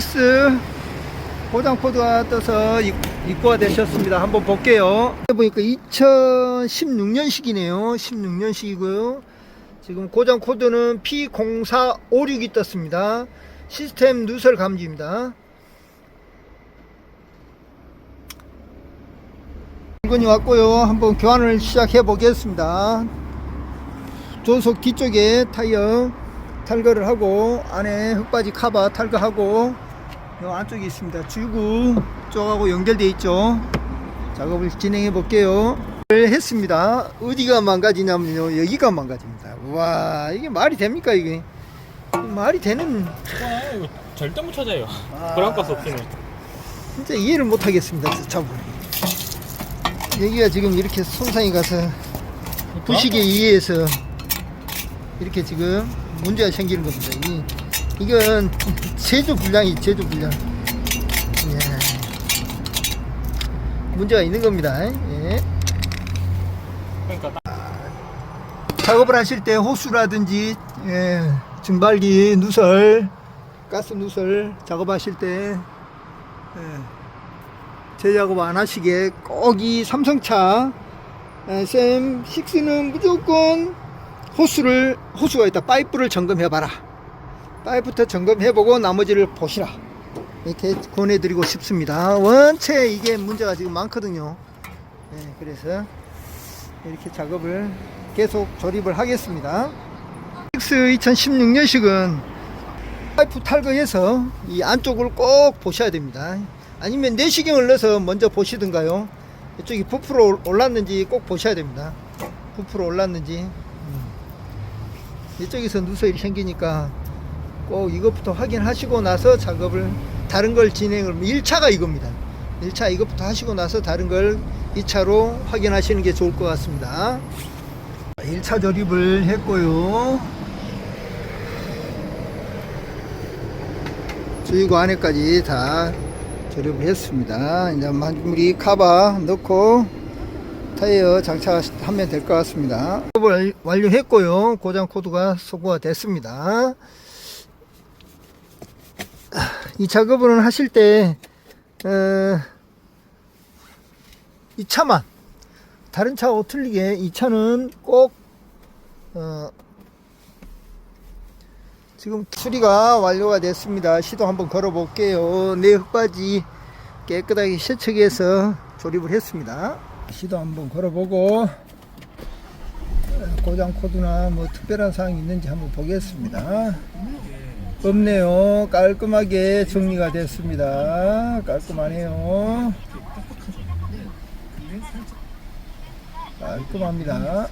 픽스 고장 코드가 떠서 입- 입고가 되셨습니다. 한번 볼게요. 보니까 2016년식이네요. 16년식이고요. 지금 고장 코드는 P0456이 떴습니다. 시스템 누설 감지입니다. 물건이 왔고요. 한번 교환을 시작해 보겠습니다. 조속 뒤쪽에 타이어 탈거를 하고 안에 흙바지 카바 탈거하고 요 안쪽에 있습니다. 주구 쪽하고 연결되어 있죠. 작업을 진행해 볼게요. 했습니다. 어디가 망가지냐면요. 여기가 망가집니다. 와 이게 말이 됩니까 이게? 말이 되는 와 이거 절대 못 찾아요 아. 브랑가스 없이는 진짜 이해를 못 하겠습니다. 참. 여기가 지금 이렇게 손상이 가서 부식에 의해서 이렇게 지금 문제가 생기는 겁니다. 이, 이건 제조 불량이 제조 불량. 예. 문제가 있는 겁니다. 예. 그러니까 딱 작업을 하실 때 호수라든지 예, 증발기 누설, 가스 누설 작업하실 때 예, 재작업 안 하시게 꼭 이 삼성차 예, SM6는 무조건 호수를 호수가 있다 파이프를 점검해 봐라 파이프부터 점검해 보고 나머지를 보시라 이렇게 권해드리고 싶습니다 원체 이게 문제가 지금 많거든요 예, 그래서 이렇게 작업을 계속 조립을 하겠습니다. X 2016년식은 파이프 탈거해서 이 안쪽을 꼭 보셔야 됩니다. 아니면 내시경을 넣어서 먼저 보시든가요. 이쪽이 부풀어 올랐는지 꼭 보셔야 됩니다. 부풀어 올랐는지. 음. 이쪽에서 누설이 생기니까 꼭 이것부터 확인하시고 나서 작업을 다른 걸 진행을 1차가 이겁니다. 1차 이것부터 하시고 나서 다른 걸 2차로 확인하시는 게 좋을 것 같습니다. 1차 조립을 했고요. 주유구 안에까지 다 조립을 했습니다. 이제 마무리 카바 넣고 타이어 장착하면 될 것 같습니다. 작업을 완료했고요. 고장 코드가 소거가 됐습니다. 이 작업을 하실 때 어, 이 차만 다른 차하고 틀리게 이 차는 꼭 어, 지금 수리가 완료가 됐습니다. 시동 한번 걸어 볼게요. 내 흙바지 깨끗하게 세척해서 조립을 했습니다. 시동 한번 걸어보고 어, 고장 코드나 뭐 특별한 사항이 있는지 한번 보겠습니다. 없네요. 깔끔하게 정리가 됐습니다. 깔끔하네요. 깔끔합니다.